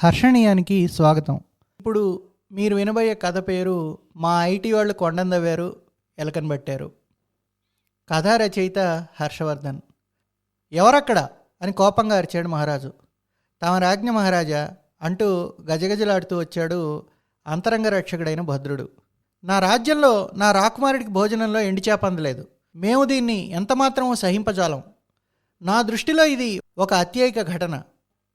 హర్షణీయానికి స్వాగతం. ఇప్పుడు మీరు వినబోయే కథ పేరు మా ఐటీ వాళ్ళు కొండందవ్వారు ఎలకనబట్టారు కథా రచయిత హర్షవర్ధన్. ఎవరక్కడ? అని కోపంగా అరిచాడు మహారాజు. తమ రాజ్ఞ మహారాజా అంటూ గజగజలాడుతూ వచ్చాడు అంతరంగ రక్షకుడైన భద్రుడు. నా రాజ్యంలో నా రాకుమారుడికి భోజనంలో ఎండి చేప అందలేదు. మేము దీన్ని ఎంతమాత్రమూ సహింపజాలం. నా దృష్టిలో ఇది ఒక అత్యయిక ఘటన.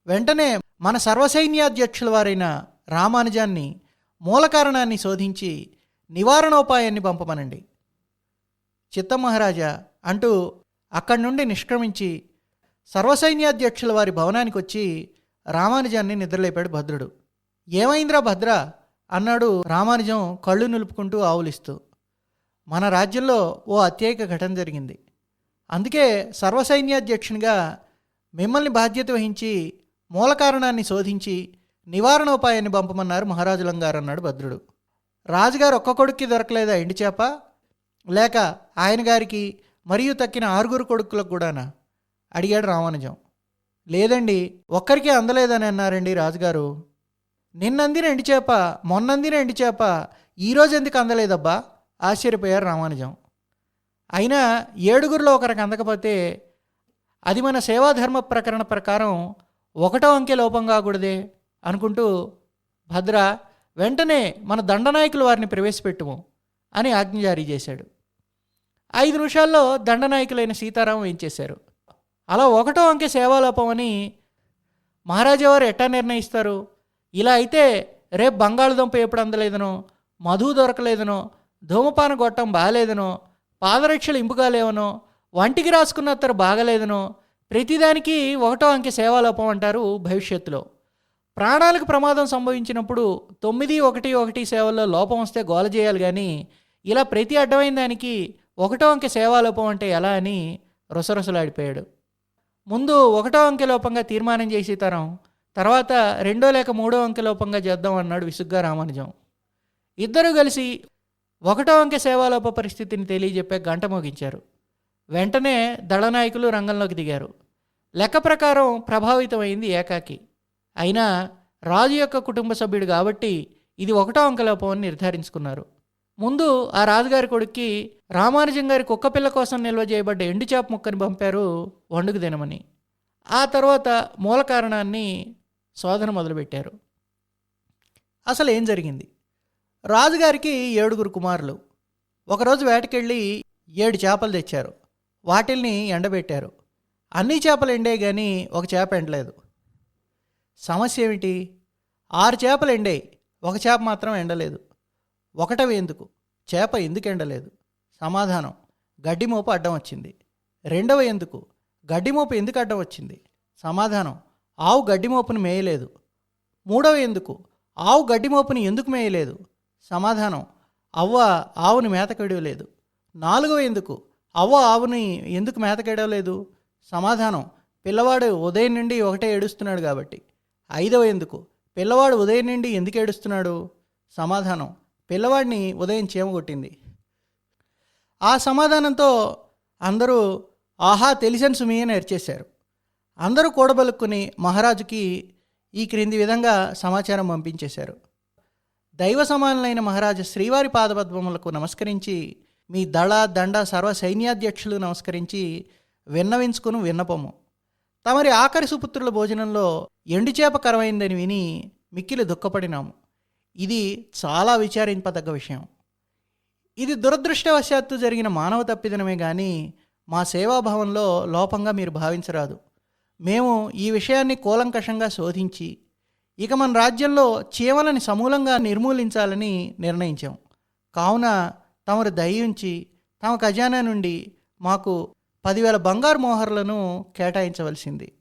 వెంటనే మన సర్వసైన్యాధ్యక్షుల వారైన రామానుజాన్ని మూల కారణాన్ని శోధించి నివారణోపాయాన్ని పంపమనండి. చిత్తమహారాజా అంటూ అక్కడి నుండి నిష్క్రమించి సర్వసైన్యాధ్యక్షుల వారి భవనానికి వచ్చి రామానుజాన్ని నిద్రలేపాడు భద్రుడు. ఏమైందిరా భద్ర? అన్నాడు రామానుజం కళ్ళు నిలుపుకుంటూ ఆవులిస్తూ. మన రాజ్యంలో ఓ అత్యేక ఘటన జరిగింది. అందుకే సర్వసైన్యాధ్యక్షునిగా మిమ్మల్ని బాధ్యత వహించి మూల కారణాన్ని శోధించి నివారణోపాయాన్ని పంపమన్నారు మహారాజులం గారు అన్నాడు భద్రుడు. రాజుగారు ఒక్క కొడుక్కి దొరకలేదా ఎండి చేప? లేక ఆయన గారికి మరియు తక్కిన ఆరుగురు కొడుకులకు కూడానా? అడిగాడు రామానుజం. లేదండి ఒక్కరికి అందలేదని అన్నారండి రాజుగారు. నిన్నందిన ఎండి చేప మొన్నందిన ఎండి చేప ఈరోజు ఎందుకు అందలేదబ్బా? ఆశ్చర్యపోయారు రామానుజం. అయినా ఏడుగురిలో ఒకరికి అందకపోతే అది మన సేవాధర్మ ప్రకరణ ప్రకారం ఒకటో అంకె లోపం కాకూడదే అనుకుంటూ భద్ర వెంటనే మన దండనాయకులు వారిని ప్రవేశపెట్టుము అని ఆజ్ఞ జారీ చేశాడు. ఐదు నిమిషాల్లో దండనాయకులైన సీతారాం ఏం చేశారు? అలా ఒకటో అంకె సేవాలోపం అని మహారాజా వారు ఎట్టా నిర్ణయిస్తారు? ఇలా అయితే రేపు బంగాళదుంప ఎప్పుడు అందలేదనో మధు దొరకలేదనో ధూమపాన గొట్టం బాగాలేదనో పాదరక్షలు ఇంపుగాలేవనో వంటికి రాసుకున్న అత్తరు బాగలేదనో ప్రతిదానికి ఒకటో అంకె సేవాలోపం అంటారు భవిష్యత్తులో. ప్రాణాలకు ప్రమాదం సంభవించినప్పుడు తొమ్మిది ఒకటి ఒకటి సేవల్లో లోపం వస్తే గోల చేయాలి కానీ ఇలా ప్రతి అడ్డమైన దానికి ఒకటో అంకె సేవాలోపం అంటే ఎలా అని రుసరుసలాడిపోయాడు. ముందు ఒకటో అంకె లోపంగా తీర్మానం చేసి తరం తర్వాత రెండో లేక మూడో అంకె లోపంగా చేద్దాం అన్నాడు విసుగ్గా రామానుజం. ఇద్దరూ కలిసి ఒకటో అంకె సేవాలోప పరిస్థితిని తెలియజెప్పే గంట మోగించారు. వెంటనే దళనాయకులు రంగంలోకి దిగారు. లెక్క ప్రకారం ప్రభావితమైంది ఏకాకి. అయినా రాజు యొక్క కుటుంబ సభ్యుడు కాబట్టి ఇది ఒకటో అంకలోపం అని నిర్ధారించుకున్నారు. ముందు ఆ రాజుగారి కొడుక్కి రామానుజం గారి కుక్కపిల్ల కోసం నిల్వ చేయబడ్డ ఎండుచేప ముక్కని పంపారు వండుకు తినమని. ఆ తర్వాత మూల కారణాన్ని శోధన మొదలుపెట్టారు. అసలు ఏం జరిగింది? రాజుగారికి ఏడుగురు కుమారులు. ఒకరోజు వేటకెళ్ళి ఏడు చేపలు తెచ్చారు. వాటిల్ని ఎండబెట్టారు. అన్ని చేపలు ఎండాయి కానీ ఒక చేప ఎండలేదు. సమస్య ఏమిటి? ఆరు చేపలు ఎండాయి ఒక చేప మాత్రం ఎండలేదు. ఒకటవి ఎందుకు? చేప ఎందుకు ఎండలేదు? సమాధానం గడ్డి మోపు అడ్డం వచ్చింది. రెండవ ఎందుకు? గడ్డి మోపు ఎందుకు అడ్డం వచ్చింది? సమాధానం ఆవు గడ్డి మోపును మేయలేదు. మూడవ ఎందుకు? ఆవు గడ్డి మోపుని ఎందుకు మేయలేదు? సమాధానం అవ్వ ఆవుని మేతకెడవలేదు నాలుగవ ఎందుకు? అవ్వ ఆవుని ఎందుకు మేతకెడవలేదు సమాధానం పిల్లవాడు ఉదయం నుండి ఒకటే ఏడుస్తున్నాడు కాబట్టి. ఐదవ ఎందుకు? పిల్లవాడు ఉదయం నుండి ఎందుకు ఏడుస్తున్నాడు? సమాధానం పిల్లవాడిని ఉదయం చీమ కొట్టింది. ఆ సమాధానంతో అందరూ ఆహా తెలిసని సుమి అని అరిచేశారు. అందరూ కూడబలుక్కుని మహారాజుకి ఈ క్రింది విధంగా సమాచారం పంపించేశారు. దైవ సమానులైన మహారాజు శ్రీవారి పాదపద్మములకు నమస్కరించి మీ దళ దండ సర్వ సైన్యాధ్యక్షులు నమస్కరించి విన్నవించుకుని విన్నపము. తమరి ఆఖరి సుపుత్రుల భోజనంలో ఎండుచేప కరవైందని విని మిక్కిలి దుఃఖపడినాము. ఇది చాలా విచారింపదగ్గ విషయం. ఇది దురదృష్టవశాత్తు జరిగిన మానవ తప్పిదనమే కానీ మా సేవాభావంలో లోపంగా మీరు భావించరాదు. మేము ఈ విషయాన్ని కూలంకషంగా శోధించి ఇక మన రాజ్యంలో చీమలని సమూలంగా నిర్మూలించాలని నిర్ణయించాం. కావున తమరు దయించి తమ ఖజానా నుండి మాకు పదివేల బంగారు మోహర్లను కేటాయించవలసింది.